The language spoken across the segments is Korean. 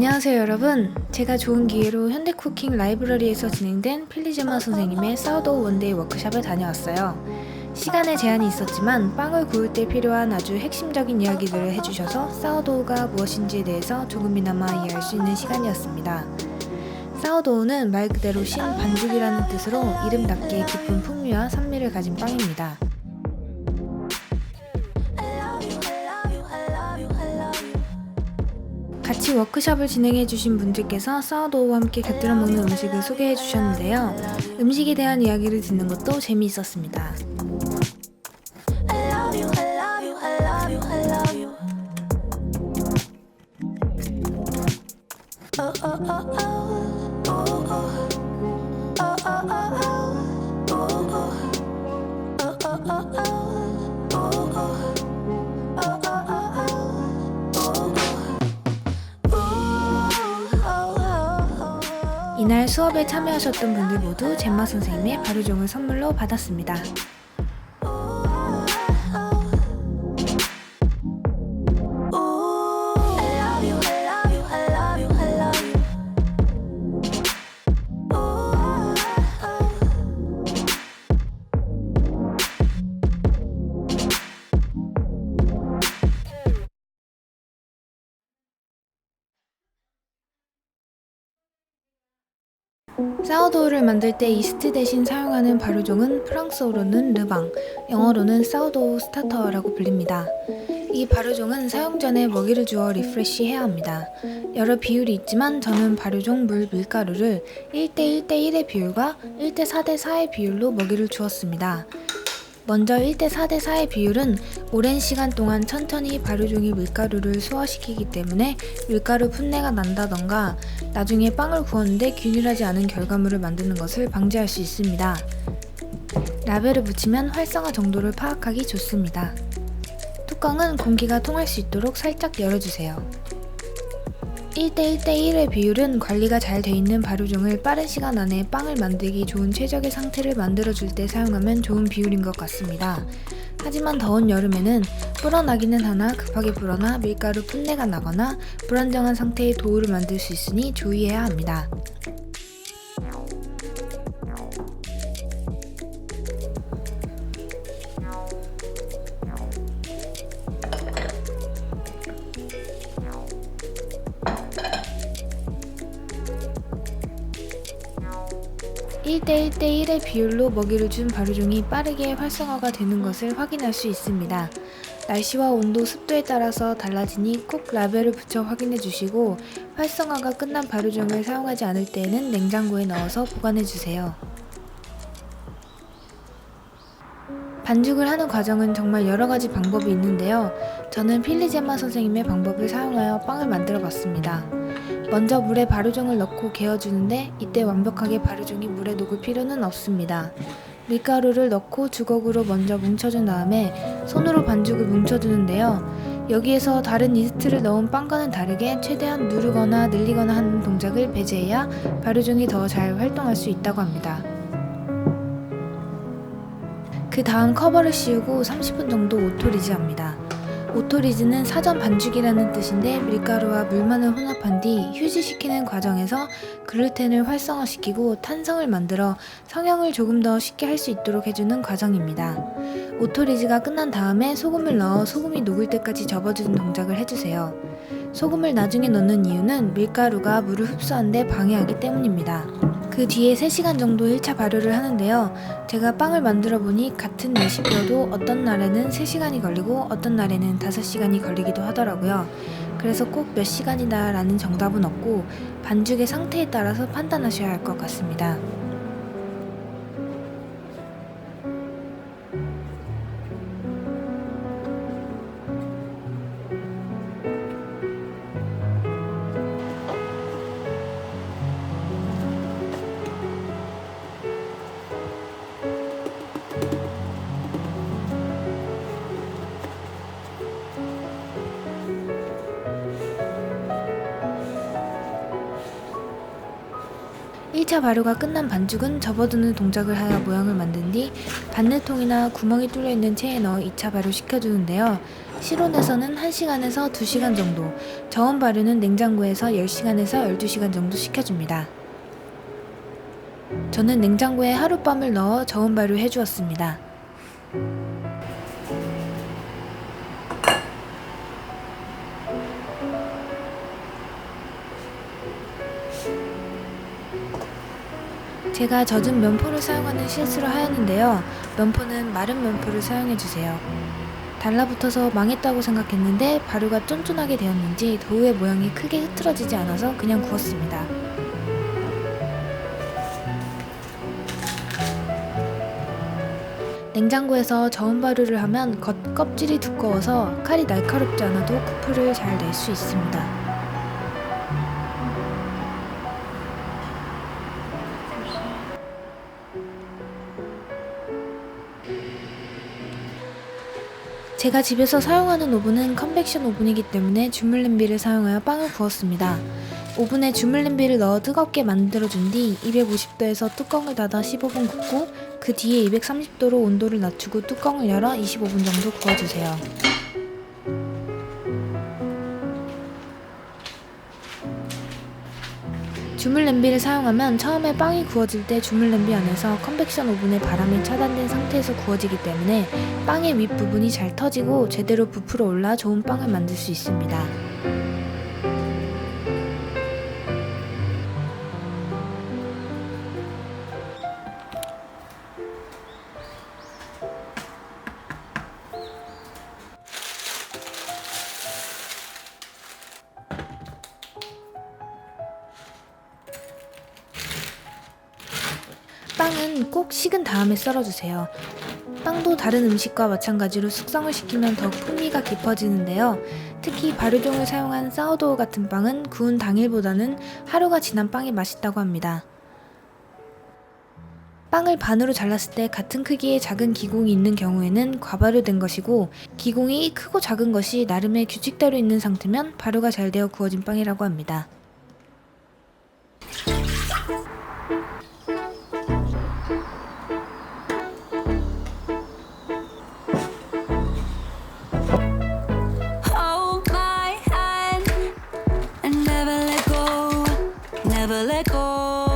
안녕하세요 여러분. 제가 좋은 기회로 현대쿠킹 라이브러리에서 진행된 필리즈마 선생님의 사우도우 원데이 워크샵을 다녀왔어요. 시간에 제한이 있었지만 빵을 구울 때 필요한 아주 핵심적인 이야기들을 해주셔서 사우도우가 무엇인지에 대해서 조금이나마 이해할 수 있는 시간이었습니다. 사우도우는 말 그대로 신 반죽이라는 뜻으로 이름답게 깊은 풍미와 산미를 가진 빵입니다 같이 워크숍을 진행해 주신 분들께서 사우도우와 함께 곁들여 먹는 음식을 소개해 주셨는데요. 음식에 대한 이야기를 듣는 것도 재미있었습니다. 이날 수업에 참여하셨던 분들 모두 젠마 선생님의 발효종을 선물로 받았습니다. 사우도우를 만들 때 이스트 대신 사용하는 발효종은 프랑스어로는 르방, 영어로는 사우도우 스타터라고 불립니다. 이 발효종은 사용 전에 먹이를 주어 리프레시 해야 합니다. 여러 비율이 있지만 저는 발효종 물 밀가루를 1대 1대 1의 비율과 1대 4대 4의 비율로 먹이를 주었습니다. 먼저 1대 4대 4의 비율은 오랜 시간 동안 천천히 발효종이 밀가루를 소화시키기 때문에 밀가루 풋내가 난다던가 나중에 빵을 구웠는데 균일하지 않은 결과물을 만드는 것을 방지할 수 있습니다. 라벨을 붙이면 활성화 정도를 파악하기 좋습니다. 뚜껑은 공기가 통할 수 있도록 살짝 열어주세요. 1대1대1의 비율은 관리가 잘 돼 있는 발효종을 빠른 시간 안에 빵을 만들기 좋은 최적의 상태를 만들어줄 때 사용하면 좋은 비율인 것 같습니다. 하지만 더운 여름에는 불어나기는 하나 급하게 불어나 밀가루 풋내가 나거나 불안정한 상태의 도우를 만들 수 있으니 주의해야 합니다. 일대일대일의 비율로 먹이를 준 발효종이 빠르게 활성화가 되는 것을 확인할 수 있습니다. 날씨와 온도, 습도에 따라서 달라지니 꼭 라벨을 붙여 확인해 주시고 활성화가 끝난 발효종을 사용하지 않을 때에는 냉장고에 넣어서 보관해 주세요. 반죽을 하는 과정은 정말 여러 가지 방법이 있는데요. 저는 필리제마 선생님의 방법을 사용하여 빵을 만들어 봤습니다. 먼저 물에 발효종을 넣고 개어주는데 이때 완벽하게 발효종이 물에 녹을 필요는 없습니다. 밀가루를 넣고 주걱으로 먼저 뭉쳐준 다음에 손으로 반죽을 뭉쳐주는데요. 여기에서 다른 이스트를 넣은 빵과는 다르게 최대한 누르거나 늘리거나 하는 동작을 배제해야 발효종이 더 잘 활동할 수 있다고 합니다. 그 다음 커버를 씌우고 30분 정도 오토리즈합니다. 오토리즈는 사전 반죽이라는 뜻인데 밀가루와 물만을 혼합한 뒤 휴지시키는 과정에서 글루텐을 활성화시키고 탄성을 만들어 성형을 조금 더 쉽게 할 수 있도록 해주는 과정입니다. 오토리즈가 끝난 다음에 소금을 넣어 소금이 녹을 때까지 접어주는 동작을 해주세요. 소금을 나중에 넣는 이유는 밀가루가 물을 흡수하는데 방해하기 때문입니다. 그 뒤에 3시간 정도 1차 발효를 하는데요. 제가 빵을 만들어 보니 같은 레시피여도 어떤 날에는 3시간이 걸리고 어떤 날에는 5시간이 걸리기도 하더라고요. 그래서 꼭 몇 시간이다 라는 정답은 없고 반죽의 상태에 따라서 판단하셔야 할 것 같습니다. 일차 발효가 끝난 반죽은 접어두는 동작을 하여 모양을 만든 뒤 바늘통이나 구멍이 뚫려 있는 체에 넣어 2차 발효 시켜주는데요. 실온에서는 1시간에서 2시간 정도, 저온 발효는 냉장고에서 10시간에서 12시간 정도 식혀줍니다. 저는 냉장고에 하룻밤을 넣어 저온 발효해 주었습니다. 제가 젖은 면포를 사용하는 실수를 하였는데요. 면포는 마른 면포를 사용해 주세요. 달라붙어서 망했다고 생각했는데 발효가 쫀쫀하게 되었는지 도우의 모양이 크게 흐트러지지 않아서 그냥 구웠습니다. 냉장고에서 저온 발효를 하면 겉 껍질이 두꺼워서 칼이 날카롭지 않아도 쿠프를 잘 낼 수 있습니다. 제가 집에서 사용하는 오븐은 컨벡션 오븐이기 때문에 주물 냄비를 사용하여 빵을 구웠습니다. 오븐에 주물 냄비를 넣어 뜨겁게 만들어준 뒤 250도에서 뚜껑을 닫아 15분 굽고 그 뒤에 230도로 온도를 낮추고 뚜껑을 열어 25분 정도 구워주세요. 주물 냄비를 사용하면 처음에 빵이 구워질 때 주물 냄비 안에서 컨벡션 오븐의 바람이 차단된 상태에서 구워지기 때문에 빵의 윗부분이 잘 터지고 제대로 부풀어 올라 좋은 빵을 만들 수 있습니다. 꼭 식은 다음에 썰어주세요. 빵도 다른 음식과 마찬가지로 숙성을 시키면 더욱 풍미가 깊어지는데요. 특히 발효종을 사용한 사우도우 같은 빵은 구운 당일보다는 하루가 지난 빵이 맛있다고 합니다. 빵을 반으로 잘랐을 때 같은 크기의 작은 기공이 있는 경우에는 과발효된 것이고 기공이 크고 작은 것이 나름의 규칙대로 있는 상태면 발효가 잘 되어 구워진 빵이라고 합니다. 猫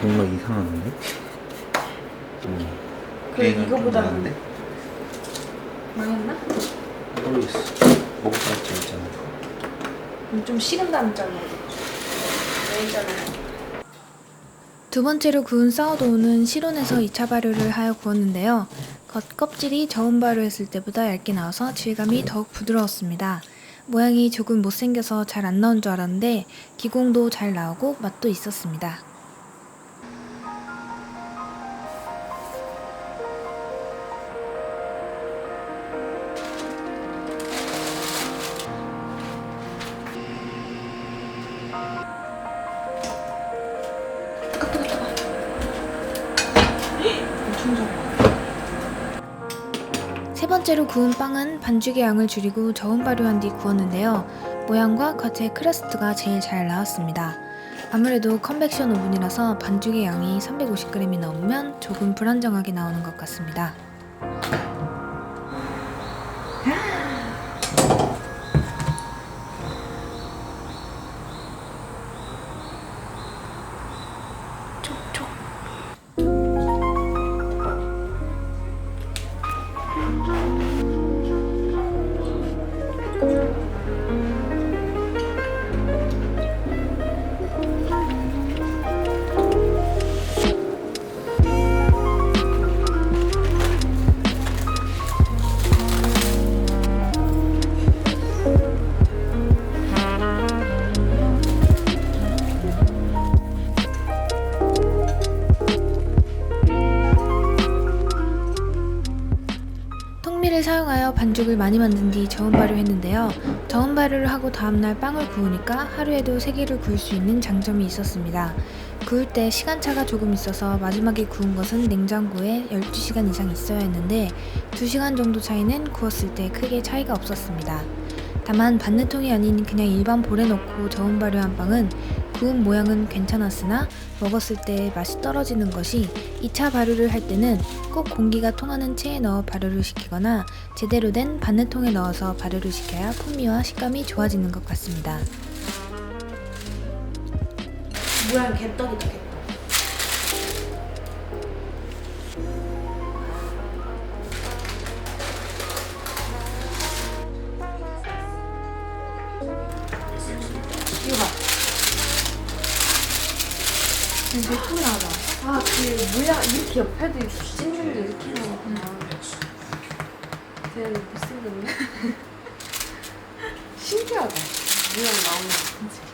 뭔가 이상한데? 음. 그래, 이거보다는- 나은데? 망했나? 모르겠어. 것 있잖아. 음, 좀 식은 다음 잘라야 돼. 두 번째로 구운 사워도우는 실온에서 2차 발효를 하여 구웠는데요. 겉 껍질이 저온 발효했을 때보다 얇게 나와서 질감이 더욱 부드러웠습니다. 모양이 조금 못생겨서 잘 안 나온 줄 알았는데 기공도 잘 나오고 맛도 있었습니다. 구운 빵은 반죽의 양을 줄이고 저온 발효한 뒤 구웠는데요. 모양과 겉의 크러스트가 제일 잘 나왔습니다. 아무래도 컨벡션 오븐이라서 반죽의 양이 350g이 넘으면 조금 불안정하게 나오는 것 같습니다. 통밀을 사용하여 반죽을 많이 만든 뒤 저온 발효했는데요. 저온 발효를 하고 다음날 빵을 구우니까 하루에도 3개를 구울 수 있는 장점이 있었습니다. 구울 때 시간차가 조금 있어서 마지막에 구운 것은 냉장고에 12시간 이상 있어야 했는데 2시간 정도 차이는 구웠을 때 크게 차이가 없었습니다. 다만 반느통이 아닌 그냥 일반 볼에 넣고 저온 발효한 빵은 구운 모양은 괜찮았으나 먹었을 때 맛이 떨어지는 것이 2차 발효를 할 때는 꼭 공기가 통하는 체에 넣어 발효를 시키거나 제대로 된 반느통에 넣어서 발효를 시켜야 풍미와 식감이 좋아지는 것 같습니다. 모양 개떡이다 개떡 이거 봐 이거 예쁘게 나와. 아그 모양 이렇게 옆에도 찢는데 이렇게 나오구나 되게 못생겼네 신기하다. 모양 나오는 거 진짜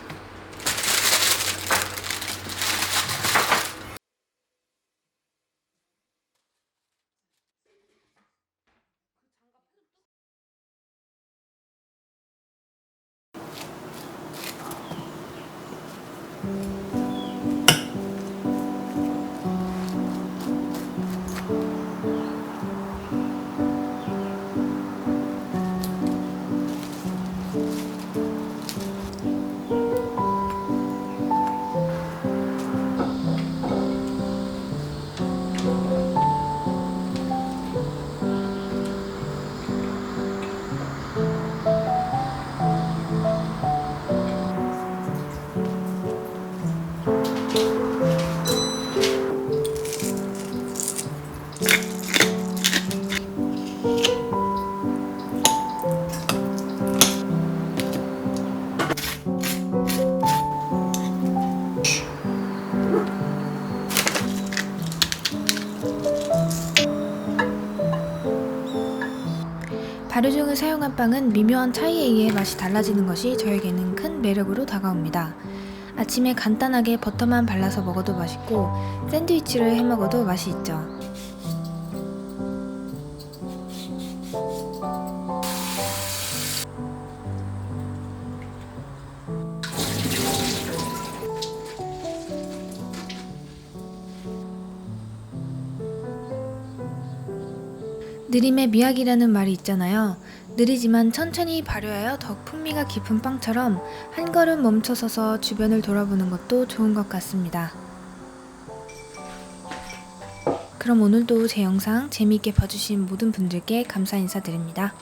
발효 중을 사용한 빵은 미묘한 차이에 의해 맛이 달라지는 것이 저에게는 큰 매력으로 다가옵니다. 아침에 간단하게 버터만 발라서 먹어도 맛있고 샌드위치를 해 먹어도 맛이 있죠. 느림의 미학이라는 말이 있잖아요. 느리지만 천천히 발효하여 더 풍미가 깊은 빵처럼 한 걸음 멈춰서서 주변을 돌아보는 것도 좋은 것 같습니다. 그럼 오늘도 제 영상 재미있게 봐주신 모든 분들께 감사 인사드립니다.